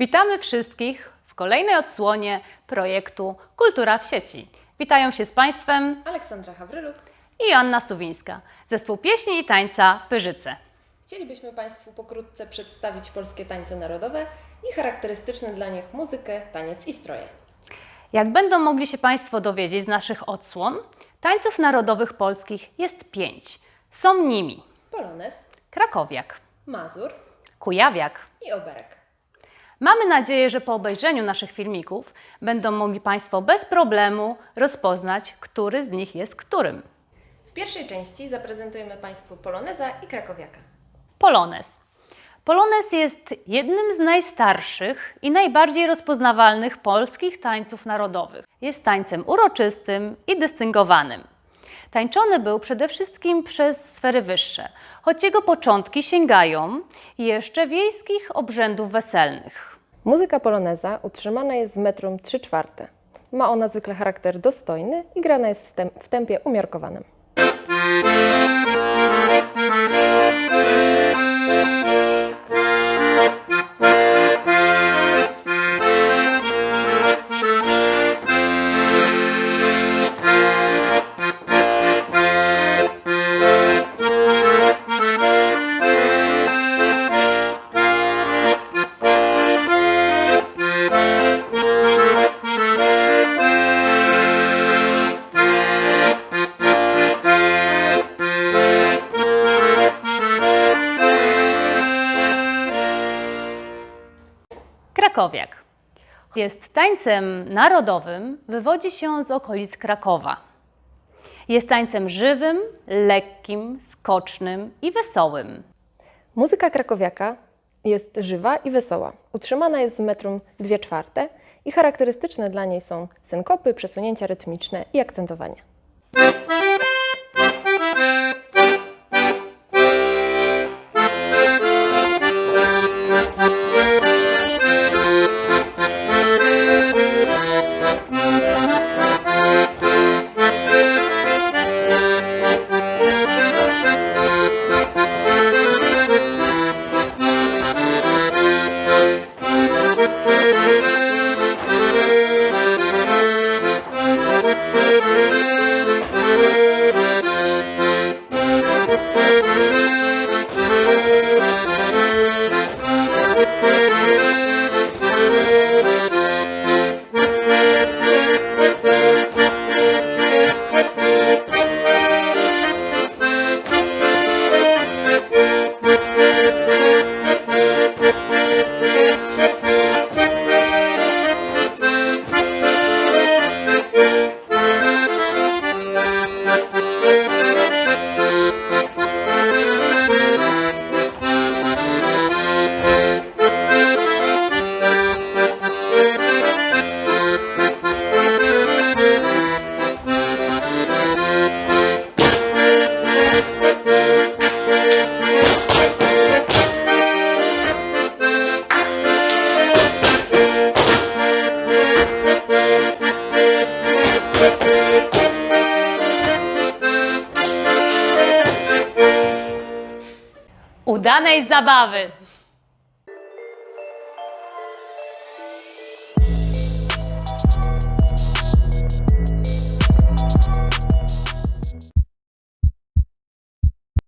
Witamy wszystkich w kolejnej odsłonie projektu Kultura w sieci. Witają się z Państwem Aleksandra Hawryluk. i Anna Suwińska, zespół pieśni i tańca Pyrzyce. Chcielibyśmy Państwu pokrótce przedstawić polskie tańce narodowe i charakterystyczne dla nich muzykę, taniec i stroje. Jak będą mogli się Państwo dowiedzieć z naszych odsłon, tańców narodowych polskich jest pięć. Są nimi Polones, krakowiak, mazur kujawiak. i oberek. Mamy nadzieję, że po obejrzeniu naszych filmików będą mogli Państwo bez problemu rozpoznać, który z nich jest którym. W pierwszej części zaprezentujemy Państwu poloneza i krakowiaka. Polones. Polones jest jednym z najstarszych i najbardziej rozpoznawalnych polskich tańców narodowych. Jest tańcem uroczystym i dystyngowanym. Tańczony był przede wszystkim przez sfery wyższe, choć jego początki sięgają jeszcze wiejskich obrzędów weselnych. Muzyka poloneza utrzymana jest z metrum 3 czwarte. Ma ona zwykle charakter dostojny i grana jest w, w tempie umiarkowanym. Krakowiak. Jest tańcem narodowym, wywodzi się z okolic Krakowa. Jest tańcem żywym, lekkim, skocznym i wesołym. Muzyka krakowiaka jest żywa i wesoła. Utrzymana jest z metrum 2 czwarte i charakterystyczne dla niej są synkopy, przesunięcia rytmiczne i akcentowanie. Udanej zabawy!